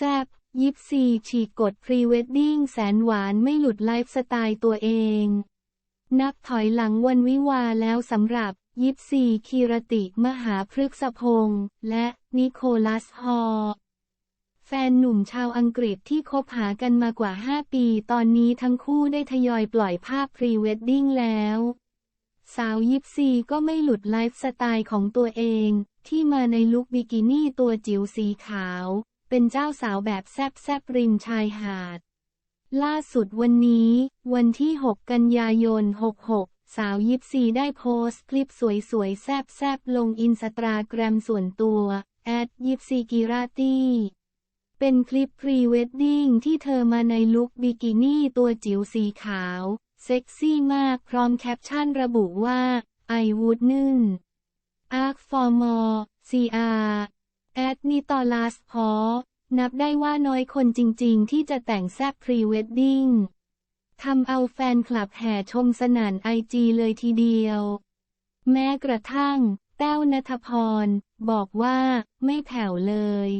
แซบยิปซีฉีกกฎพรีเวดดิ้งแสนหวานไม่หลุดไลฟ์สไตล์ตัวเอง นับถอยหลังวันวิวาแล้วสำหรับ ยิปซีคีรติมหาพฤกษพงษ์และนิโคลัสฮอร์แฟนหนุ่มชาวอังกฤษที่คบหากันมากว่า 5 ปีตอนนี้ทั้งคู่ได้ทยอยปล่อยภาพพรีเวดดิ้งแล้ว สาวยิปซีก็ไม่หลุดไลฟ์สไตล์ของตัวเอง ที่มาในลุคบิกินี่ตัวจิ๋วสีขาว เป็นเจ้าสาวแบบแซบแซบริมชายหาด ล่าสุดวันนี้ วันที่ 6 กันยายน 66 สาวยิปซีได้โพสต์คลิปสวยๆ แซบๆ ลงอินสตาแกรมส่วนตัวแอดยิปซีกิราตี้เป็นคลิปพรีเวดดิ้งที่เธอมาในลุคบิกินี่ตัวจิ๋วสีขาว เซ็กซี่มากพร้อมแคปชั่นระบุว่า I would นึ่ง Ask for more CR ดนิตอลัสพอนับได้ว่าน้อยคนจริงๆ ที่จะแต่งแซบพรีเวดดิ้งทำเอาแฟนคลับแห่ชมสนานไอจีเลยทีเดียว แม้กระทั่ง แต้วนัทพร บอกว่าไม่แผ่วเลย